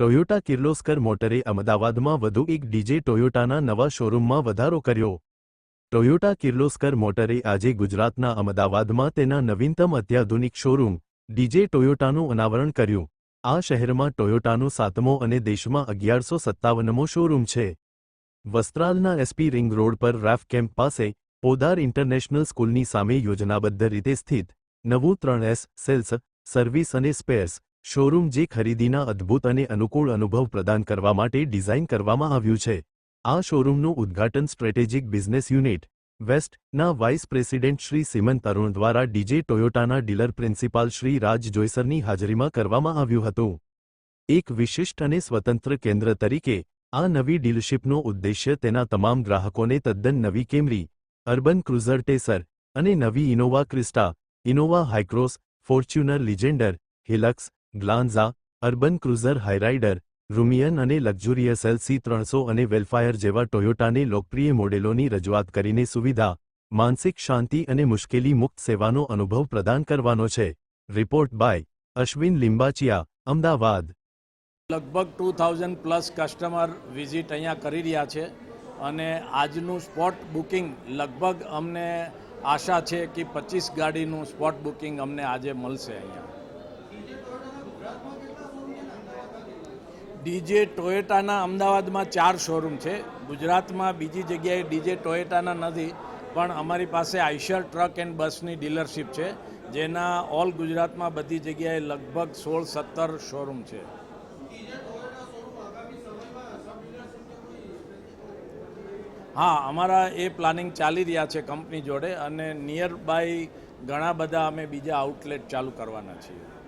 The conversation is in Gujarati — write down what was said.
ટોયોટા કિર્લોસ્કર મોટરે અમદાવાદમાં વધુ એક ડીજે ટોયોટાના નવા શોરૂમમાં વધારો કર્યો. ટોયોટા કિર્લોસ્કર મોટરે આજે ગુજરાતના અમદાવાદમાં તેના નવીનતમ અત્યાધુનિક શોરૂમ, ડીજે ટોયોટાનું અનાવરણ કર્યું. આ શહેરમાં ટોયોટાનો સાતમો અને દેશમાં અગિયારસો સત્તાવનમો શોરૂમ છે. વસ્ત્રાલના એસપી રિંગ રોડ પર રેફ કેમ્પ પાસે, પોદાર ઇન્ટરનેશનલ સ્કૂલની સામે યોજનાબદ્ધ રીતે સ્થિત, નવું ત્રણ એસ સેલ્સ, સર્વિસ અને સ્પેર્સ શોરૂમ જે ખરીદીના અદ્ભુત અને અનુકૂળ અનુભવ પ્રદાન કરવા માટે ડિઝાઇન કરવામાં આવ્યું છે. આ શોરૂમનું ઉદ્ઘાટન strategic business unit વેસ્ટના vice president Shri Simon Tarun દ્વારા ડીજે ટોયોટાના ડીલર પ્રિન્સિપાલ શ્રી રાજ જોઈસરની હાજરીમાં કરવામાં આવ્યું હતું. એક વિશિષ્ટ અને સ્વતંત્ર કેન્દ્ર તરીકે, આ નવી ડીલરશીપનો ઉદ્દેશ્ય તેના તમામ ગ્રાહકોને તદ્દન નવી કેમરી, અર્બન ક્રુઝર ટેસર અને નવી Innova Crysta, Innova Hycross, Fortuner Legender, Hilux Glanza, Urban Cruiser Hyryder Rumion અને લક્ઝુરિયસ એલસી ત્રણસો અને વેલફાયર જેવા ટોયોટાને લોકપ્રિય મોડેલોની રજૂઆત કરીને સુવિધા, માનસિક શાંતિ અને મુશ્કેલી મુક્ત સેવાનો અનુભવ પ્રદાન કરવાનો છે. Report by Ashwin Limbachiya, Ahmedabad. લગભગ two thousand plus customer visit અહીંયા કરી રહ્યા છે અને આજનું સ્પોટ બુકિંગ લગભગ અમને આશા છે કે પચીસ ગાડીનું સ્પોટ બુકિંગ અમને આજે મળશે અહીંયા. ડીજે ટોયોટાના અમદાવાદમાં ચાર શોરૂમ છે. ગુજરાતમાં બીજી જગ્યાએ ડીજે ટોયોટાના નથી, પણ અમારી પાસે આઈશર ટ્રક એન્ડ બસની ડીલરશીપ છે, જેના ઓલ ગુજરાતમાં બધી જગ્યાએ લગભગ સોળ સત્તર શોરૂમ છે. હા, અમારા એ પ્લાનિંગ ચાલી રહ્યા છે કંપની જોડે અને નિયર બાય ઘણા બધા અમે બીજા આઉટલેટ ચાલુ કરવાના છીએ.